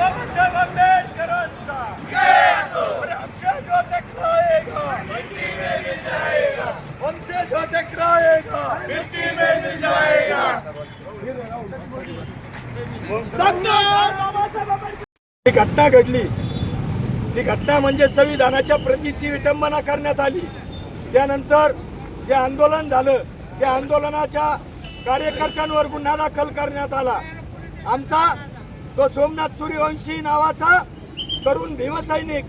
बाबासाहेब आंबेडकरांचा. हमसे जो टकराएगा हमसे जो टकराएगा मिट्टी में मिल जाएगा ही घटना घडली. ही घटना म्हणजे संविधानाच्या प्रतीची विटंबना करण्यात आली. त्यानंतर जे आंदोलन झालं त्या आंदोलनाच्या कार्यकर्त्यांवर गुन्हा दाखल करण्यात आला. आमचा तो सोमनाथ सूर्यवंशी नावाचा तरुण भीमसैनिक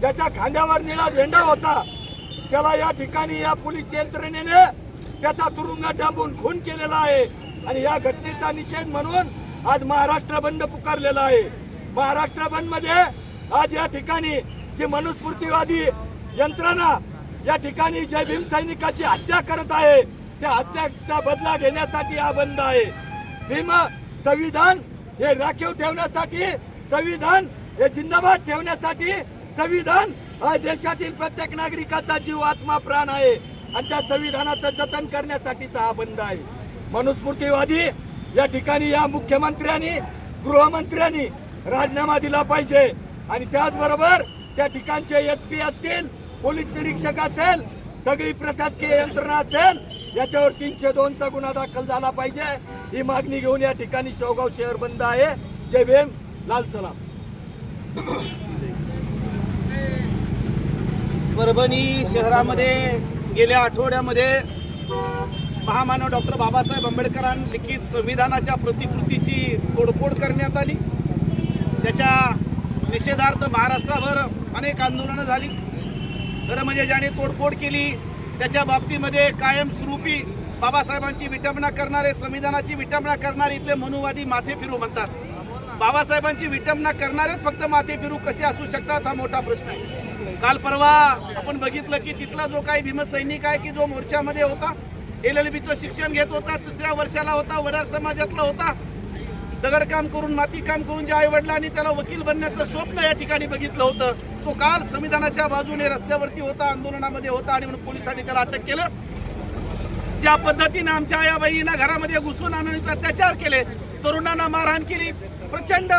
ज्याच्या खांद्यावर निळा झेंडा होता त्याला या ठिकाणी या पोलीस यंत्रणेने त्याचा तुरुंगात डांबून खून केलेला आहे. आणि या घटनेचा निषेध म्हणून आज महाराष्ट्र बंद पुकारलेला आहे. महाराष्ट्र बंदमध्ये आज या ठिकाणी जी मनुस्मृतीवादी यंत्रणा या ठिकाणी जय भीम सैनिकाची हत्या करत आहे त्या हत्याचा बदला घेण्यासाठी हा बंद आहे. भीम संविधान हे राखीव ठेवण्यासाठी संविधान हे जिंदाबाद ठेवण्यासाठी संविधान हा देशातील प्रत्येक नागरिकाचा जीव आत्मा प्राण आहे. आणि त्या संविधानाचं जतन करण्यासाठीचा हा बंद आहे. मनुस्मृतीवादी या ठिकाणी या मुख्यमंत्र्यांनी गृहमंत्र्यांनी राजीनामा दिला पाहिजे. आणि त्याचबरोबर त्या ठिकाणचे एस पी असतील पोलीस निरीक्षक असेल सगळी प्रशासकीय यंत्रणा असेल याच्यावर तीनशे दोनचा गुन्हा दाखल झाला पाहिजे. ही मागणी घेऊन या ठिकाणी शेवगाव शहर बंद आहे. जय भीम लाल सलाम. परभणी शहरामध्ये गेल्या आठवड्यामध्ये महामानव डॉक्टर बाबासाहेब आंबेडकरांनी लिखित संविधानाच्या प्रतिकृतीची तोडफोड करण्यात आली. त्याच्या निषेधार्थ महाराष्ट्राभर अनेक आंदोलनं झाली. खरं म्हणजे ज्याने तोडफोड केली त्याच्या बाबतीमध्ये कायमस्वरूपी बाबासाहेबांची विटंबना करणारे संविधानाची विटंबना करणारे इथले मनुवादी माथे फिरू म्हणतात. बाबासाहेबांची विटंबना करणारेच फक्त माथे फिरू कसे असू शकतात हा मोठा प्रश्न आहे. काल परवा आपण बघितलं की तिथला जो काही भीमसैनिक आहे की जो मोर्चामध्ये होता एल एल बीचं शिक्षण घेत होता तिसऱ्या वर्षाला होता वडार समाजातला होता दगडकाम करून माती काम करून ज्या आई वडिलांनी त्याला वकील बनण्याचं स्वप्न या ठिकाणी बघितलं होतं. तो काल संविधानाच्या बाजूने रस्त्यावरती होता आंदोलनामध्ये होता आणि म्हणून पोलिसांनी त्याला अटक केलं. ज्या पद्धतीनं आमच्या या बहिणींना घरामध्ये घुसून आणून अत्याचार केले. तरुणांना मारहाण केली. प्रचंड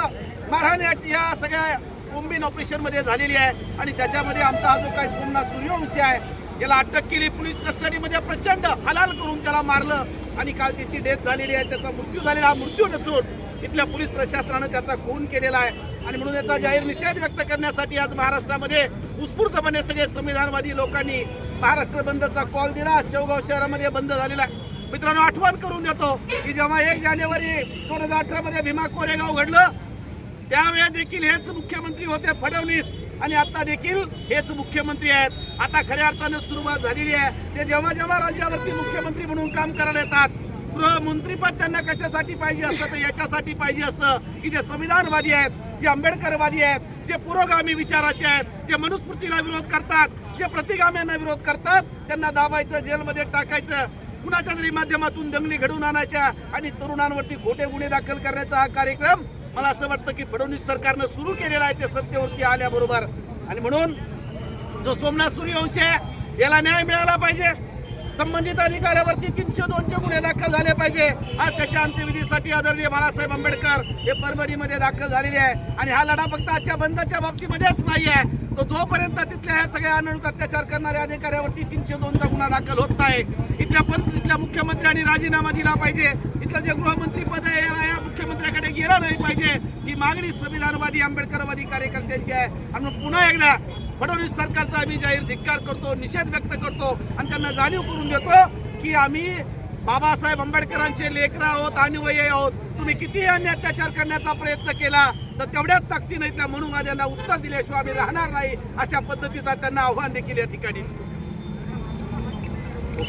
मारहाण या- या सगळ्या कोंबीन ऑपरेशनमध्ये झालेली आहे आणि त्याच्यामध्ये आमचा हा जो काही सोमनाथ सूर्यवंशी आहे याला अटक केली. पोलीस कस्टडीमध्ये प्रचंड हलाल करून त्याला मारलं आणि काल त्याची डेथ झालेली आहे. त्याचा मृत्यू झालेला हा मृत्यू नसून इथल्या पोलीस प्रशासनानं त्याचा खून केलेला आहे. आणि म्हणून याचा जाहीर निषेध व्यक्त करण्यासाठी आज महाराष्ट्रामध्ये उत्स्फूर्तपणे सगळे संविधानवादी लोकांनी महाराष्ट्र बंदचा कॉल दिला. शेवगाव शहरामध्ये बंद झालेला आहे. मित्रांनो आठवण करून देतो की जेव्हा एक जानेवारी दोन हजार अठरा मध्ये भीमा कोरेगाव घडलं त्यावेळेस देखील हेच मुख्यमंत्री होते फडणवीस. आणि आता देखील हेच मुख्यमंत्री आहेत. आता खऱ्या अर्थानं सुरुवात झालेली आहे. ते जेव्हा जेव्हा राज्यावरती मुख्यमंत्री म्हणून काम करायला येतात गृहमंत्रीपद त्यांना कशासाठी पाहिजे असतं? तर याच्यासाठी पाहिजे असतं की जे संविधानवादी आहेत जे आंबेडकरवादी आहेत जे पुरोगामी विचाराचे आहेत जे मनुस्मृतीला विरोध करतात जे प्रतिगाम्यांना विरोध करतात त्यांना दाबायचं जेलमध्ये टाकायचं कुणाच्या तरी माध्यमातून दंगली घडवून आणायच्या आणि तरुणांवरती खोटे गुन्हे दाखल करण्याचा हा कार्यक्रम मला असं वाटतं की फडणवीस सरकारनं सुरू केलेला आहे ते सत्तेवरती आल्याबरोबर. आणि म्हणून जो सोमनाथ सूर्यवंशी आहे याला न्याय मिळाला पाहिजे. संबंधित अधिकाऱ्यावरती तीनशे दोनशे गुन्हे दाखल झाले पाहिजे. आज त्याच्या अंत्यविधीसाठी आदरणीय बाळासाहेब आंबेडकर हे परभणीमध्ये दाखल झालेले आहे. आणि हा लढा फक्त आजच्या बंदच्या बाबतीमध्येच नाही आहे तो जोपर्यंत तिथल्या ह्या सगळ्या अननुक अत्याचार करणाऱ्या अधिकाऱ्यावरती तीनशे दोनचा गुन्हा दाखल होत नाही इथल्या पण तिथल्या मुख्यमंत्र्यांनी राजीनामा दिला पाहिजे. इथलं जे गृहमंत्री पद आहे या मुख्यमंत्र्याकडे गेलं नाही पाहिजे. ही मागणी संविधानवादी आंबेडकरवादी कार्यकर्त्यांची आहे. आणि मग पुन्हा एकदा फडणवीस सरकारचा आम्ही जाहीर धिक्कार करतो निषेध व्यक्त करतो आणि त्यांना जाणीव करून देतो की आम्ही बाबासाहेब आंबेडकरांचे लेकर आहोत अनुयायी आहोत. तुम्ही कितीही अन्य अत्याचार करण्याचा प्रयत्न केला तर तेवढ्याच ताकदीने त्या म्हणून उत्तर दिल्याशिवाय आम्ही राहणार नाही अशा पद्धतीचा त्यांना आव्हान देखील या ठिकाणी.